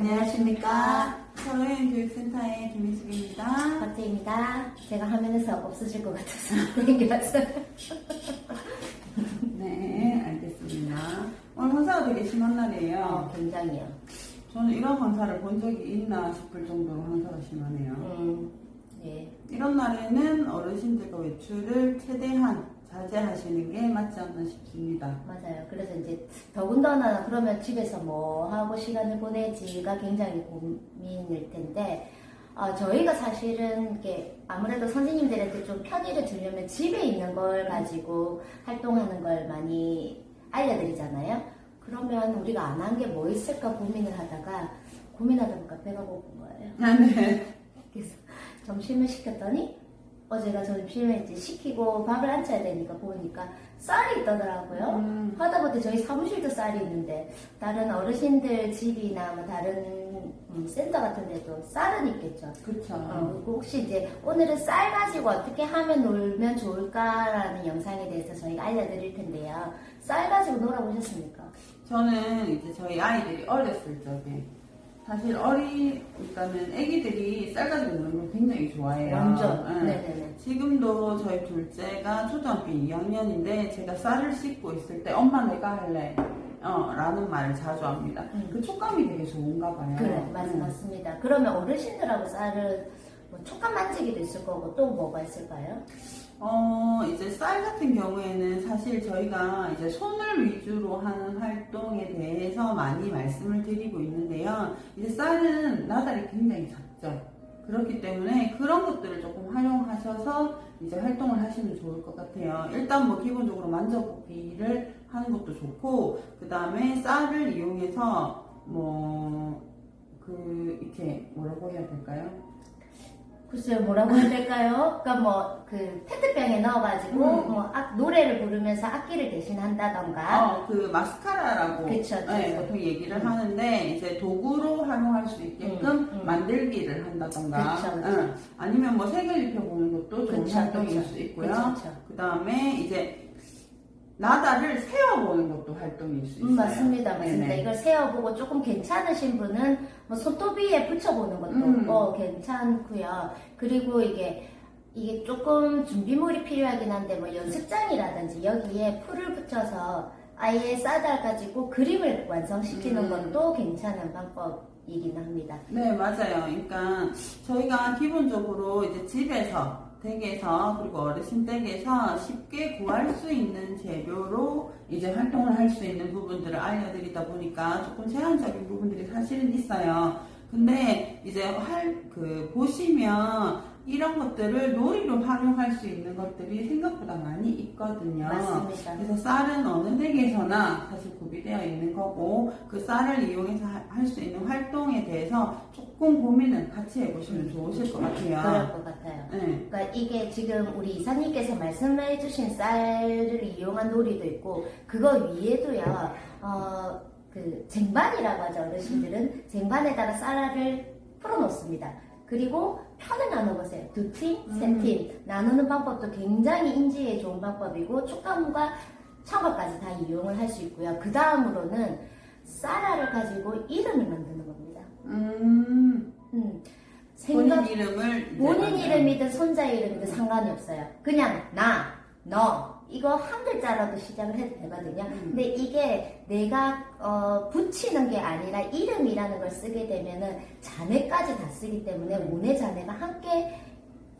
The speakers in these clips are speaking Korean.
안녕하십니까. 서로여행 교육센터의 김민숙입니다. 박재입니다. 제가 화면에서 없어질 것 같아서. 네, 알겠습니다. 오늘 황사가 되게 심한 날이에요. 어, 굉장히요. 저는 이런 황사를 본 적이 있나 싶을 정도로 황사가 심하네요. 음, 예. 이런 날에는 어르신들과 외출을 최대한 자제하시는 게 맞지 않나 싶습니다. 맞아요. 그래서 이제 더군다나 그러면 집에서 뭐 하고 시간을 보내지가 굉장히 고민일 텐데, 어, 저희가 사실은 이게 아무래도 선생님들한테 좀 편의를 주려면 집에 있는 걸 가지고 활동하는 걸 많이 알려드리잖아요. 그러면 우리가 안 한 게 뭐 있을까 고민을 하다가 고민하다 보니까 배가 고픈 거예요. 아, 네. 그래서 점심을 시켰더니 어제가 점심을 이제 시키고 밥을 안 차야 되니까 보니까 쌀이 있더라고요. 음. 하다못해 저희 사무실도 쌀이 있는데 다른 어르신들 집이나 뭐 다른 음, 센터 같은 데도 쌀은 있겠죠. 그쵸. 어, 그리고 혹시 이제 오늘은 쌀 가지고 어떻게 하면 놀면 좋을까라는 영상에 대해서 저희가 알려드릴 텐데요. 쌀 가지고 놀아보셨습니까? 저는 이제 저희 아이들이 어렸을 적에 사실 어리니까는 애기들이 쌀 가지고 노는 걸 굉장히 좋아해요. 완전. 네. 네네네. 지금도 저희 둘째가 초등학교 2학년인데 제가 쌀을 씻고 있을 때 엄마 내가 할래 어, 라는 말을 자주 합니다. 음. 그 촉감이 되게 좋은가 봐요. 그래, 맞, 음. 맞습니다. 그러면 어르신들하고 쌀을 뭐 촉감 만지기도 있을 거고 또 뭐가 있을까요? 어, 이제 쌀 같은 경우에는 사실 저희가 이제 손을 위주로 하는 활동에 대해서 많이 말씀을 드리고 있는데요. 이제 쌀은 나달이 굉장히 작죠. 그렇기 때문에 그런 것들을 조금 활용하셔서 이제 활동을 하시면 좋을 것 같아요. 일단 뭐 기본적으로 만져보기를 하는 것도 좋고, 그 다음에 쌀을 이용해서 뭐, 그, 이렇게 뭐라고 해야 될까요? 글쎄요, 뭐라고 해야 될까요? 그러니까 뭐, 그, 페트병에 넣어가지고, 음. 뭐, 악- 노래를 부르면서 악기를 대신한다던가. 어, 그 마스카라라고 그쵸, 그쵸. 네, 보통 얘기를 하는데 이제 도구로 활용할 수 있게끔 음, 음. 만들기를 한다던가 그쵸, 그쵸. 응. 아니면 뭐 색을 입혀보는 것도 좋은 그쵸, 활동일 그쵸. 수 있고요. 그쵸, 그쵸. 그 다음에 이제 나다를 세어보는 것도 활동일 수 있어요. 음, 맞습니다, 맞습니다. 네네. 이걸 세어보고 조금 괜찮으신 분은 뭐 손톱 위에 붙여보는 것도 음. 어, 괜찮고요. 그리고 이게 이게 조금 준비물이 필요하긴 한데 뭐 연습장이라든지 여기에 풀을 붙여서 아예 쌀달 가지고 그림을 완성시키는 음. 것도 괜찮은 방법이긴 합니다. 네, 맞아요. 그러니까 저희가 기본적으로 이제 집에서 댁에서 그리고 어르신 댁에서 쉽게 구할 수 있는 재료로 이제 활동을 할 수 있는 부분들을 알려드리다 보니까 조금 제한적인 부분들이 사실은 있어요. 근데 이제 할 그 보시면 이런 것들을 놀이로 활용할 수 있는 것들이 생각보다 많이 있거든요. 맞습니다. 그래서 쌀은 어느 댁에서나 사실 구비되어 있는 거고 그 쌀을 이용해서 할 수 있는 활동에 대해서 조금 고민을 같이 해보시면 좋으실 것 그럴 같아요. 것 같아요. 네. 그러니까 이게 지금 우리 이사님께서 말씀해 주신 쌀을 이용한 놀이도 있고 그거 위에도요 어, 그 쟁반이라고 하죠 어르신들은 쟁반에다가 쌀알을 풀어놓습니다. 그리고 편을 나눠보세요. 두 팀, 세 음. 팀 나누는 방법도 굉장히 인지에 좋은 방법이고 촉감과 청각까지 다 이용을 할 수 있고요. 그 다음으로는 쌀알을 가지고 이름을 만드는 겁니다. 음, 음, 본인 이름을 본인. 이름이든 손자 이름이든 상관이 없어요. 그냥 나, 너 이거 한 글자라도 시작을 해도 되거든요. 음. 근데 이게 내가 어, 붙이는 게 아니라 이름이라는 걸 쓰게 되면은 자네까지 다 쓰기 때문에 오네 자네가 함께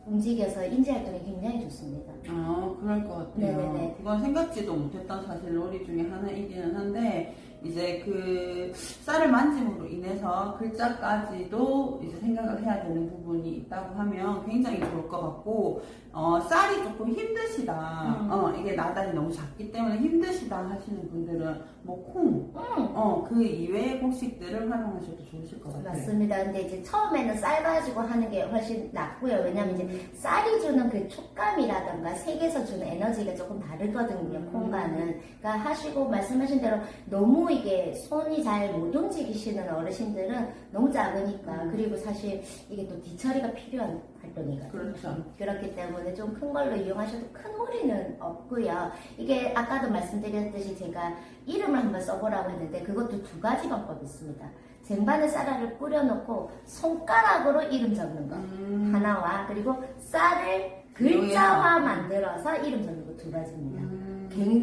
움직여서 인지 활동이 굉장히 좋습니다. 아, 그럴 것 같아요. 네네네. 그건 생각지도 못했던 사실 놀이 중에 하나이기는 한데, 이제 그 쌀을 만짐으로 인해서 글자까지도 이제 생각을 해야 되는 부분이 있다고 하면 굉장히 좋을 것 같고, 어, 쌀이 조금 힘드시다. 음. 어, 이게 나달이 너무 작기 때문에 힘드시다 하시는 분들은 뭐 콩, 음, 어, 그 이외의 곡식들을 활용하셔도 좋으실 것 같아요. 맞습니다. 근데 이제 처음에는 쌀 가지고 하는 게 훨씬 낫고요. 왜냐면 이제 음. 쌀이 주는 그 촉감이라던가 색에서 주는 에너지가 조금 다르거든요. 음. 콩과는. 그러니까 하시고 말씀하신 대로 너무 이게 손이 잘 못 움직이시는 어르신들은 너무 작으니까 음. 그리고 사실 이게 또 뒤처리가 필요한 활동이거든요. 그렇죠. 그렇기 때문에 좀 큰 걸로 이용하셔도 큰 무리는 없고요. 이게 아까도 말씀드렸듯이 제가 이름을 한번 써보라고 했는데 그것도 두 가지 방법이 있습니다. 쟁반에 쌀알을 뿌려놓고 손가락으로 이름 적는 거 음, 하나와 그리고 쌀을 글자화 만들어서 이름 적는 거 두 가지입니다. 음, 굉-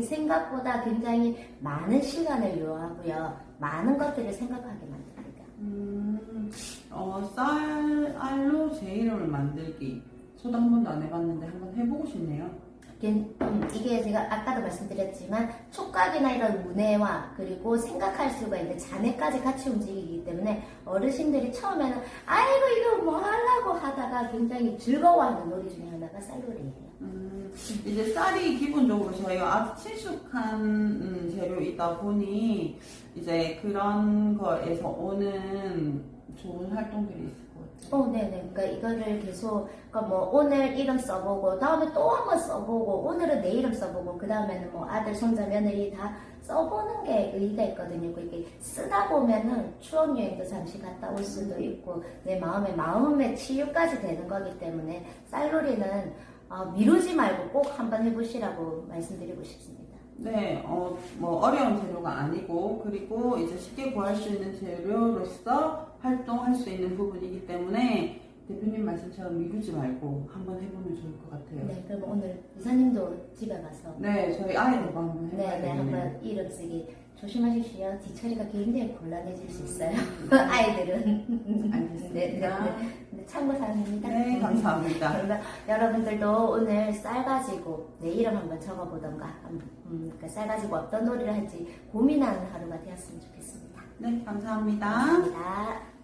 생각보다 굉장히 많은 시간을 요하고요. 많은 것들을 생각하게 만듭니다. 음, 어, 쌀 알로 제 이름을 만들기. 저도 한 번도 안 해봤는데 한번 해보고 싶네요. 이게, 음, 이게 제가 아까도 말씀드렸지만 촉각이나 이런 문해와 그리고 생각할 수가 있는 자네까지 같이 움직이기 때문에 어르신들이 처음에는 아이고 이거 뭐 하다가 굉장히 즐거워하는 놀이 중에 하나가 쌀놀이예요. 음, 이제 쌀이 기본적으로 저희가 아주 친숙한 음, 재료이다 보니 이제 그런 거에서 오는 좋은 활동들이 있을 것 같아요. 어, 네네. 그러니까 이거를 계속, 그러니까 뭐 오늘 이름 써보고, 다음에 또 한 번 써보고, 오늘은 내 이름 써보고, 그 다음에는 뭐 아들, 손자, 며느리 다 써보는 게 의의가 있거든요. 그 이게 쓰다 보면은 추억 여행도 잠시 갔다 올 수도 있고, 내 마음의 마음의 치유까지 되는 거기 때문에 쌀놀이는 어, 미루지 말고 꼭 한번 해보시라고 말씀드리고 싶습니다. 네, 어, 뭐 어려운 재료가 아니고 그리고 이제 쉽게 구할 수 있는 재료로서 활동할 수 있는 부분이기 때문에 대표님 말씀처럼 미루지 말고 한번 해보면 좋을 것 같아요. 네, 그럼 오늘 이사님도 집에 가서 네, 저희 한번 네, 해봐야 네, 되겠네요. 한번 이름 쓰기 조심하십시오. 뒤처리가 굉장히 곤란해질 수 있어요. 음, 아이들은. 알겠습니다. 네, 네, 네. 네, 참고 사항입니다. 네, 감사합니다. 그러면 여러분들도 오늘 쌀 가지고 내 이름 한번 적어보던가, 음, 그쌀 가지고 어떤 놀이를 할지 고민하는 하루가 되었으면 좋겠습니다. 네, 감사합니다. 감사합니다.